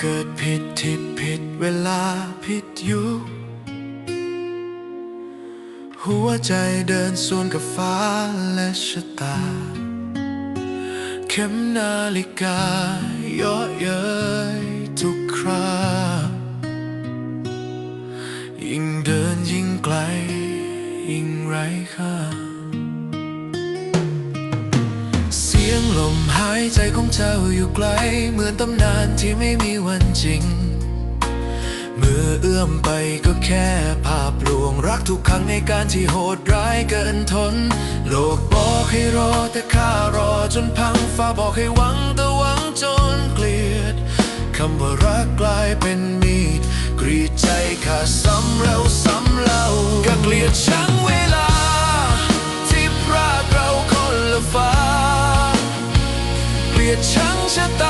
เกิดผิดทิศผิดเวลาผิดยุคหัวใจเดินสวนกับฟ้าและชะตา เข็มนาฬิกาย่อเย้ยทุกครายิ่งเดินยิ่งไกล ยิ่งไร้ค่า ลมหายใจของเจ้าอยู่ไกล เหมือนตำนานที่ไม่มีวันจริงมือเอื้อมไปก็แค่ภาพลวงรักทุกครั้งในการที่โหดร้ายเกินทน โลกบอกให้รอแต่ข้ารอจนพังฟ้าบอกให้หวังแต่หวังจนเกลียดคำว่ารักกลายเป็นมีดกรีดใจขาดซ้ำแล้วซ้ำเล่าก็เกลียดชัง ดชั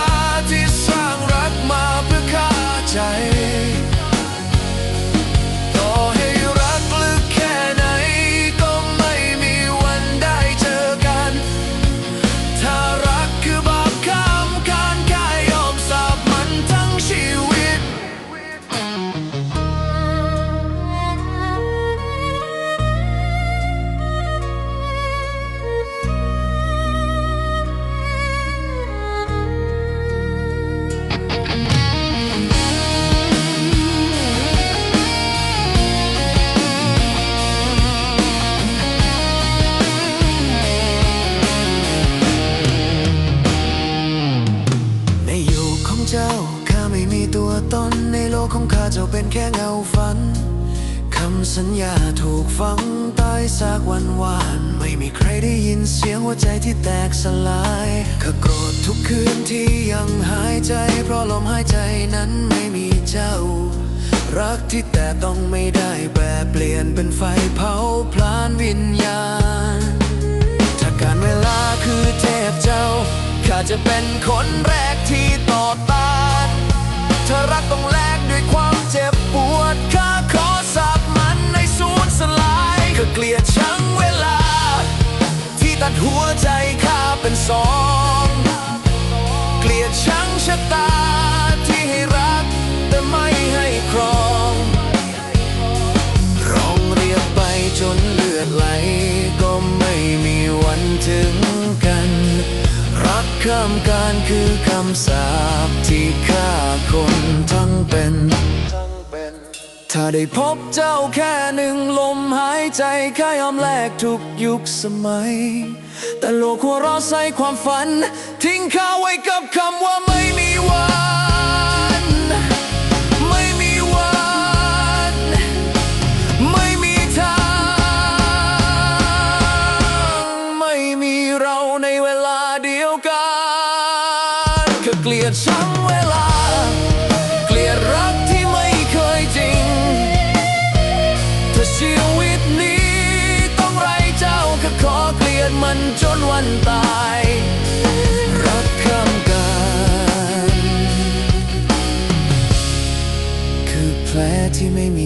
ของข้าเจ้าเป็นแค่เงาฝัน คำสัญญาถูกฝังใต้ซากวันวาน ไม่มีใครได้ยินเสียงหัวใจที่แตกสลายข้าโกรธทุกคืนที่ยังหายใจ เพราะลมหายใจนั้นไม่มีเจ้า รักที่แต่ต้องไม่ได้แปรเปลี่ยนเป็นไฟเผาพลานวิญญาณถ้าการเวลาคือเทพเจ้าข้าจะเป็นคนแรกที่ต่อ สอง เกลียดชังชะตาที่ให้รัก แต่ไม่ให้ครอง ร้องเรียกไปจนเลือดไหล ก็ไม่มีวันถึงกัน รักข้ามการคือคำสาปที่ฆ่าคนทั้งเป็น ถ้าได้พบเจ้าแค่หนึ่งลมหายใจข้ายอมแลกทุกยุคสมัย แต่โลกหัวเราะใส่ความฝัน ทิ้งข้าไว้กับคำว่าไม่มีวันไม่มีวันไม่มีทางไม่มีเราในเวลาเดียวกันเกลียดชังเวลา นมันจนวันตายรักข้ามกันคือแผลที่ไม่มี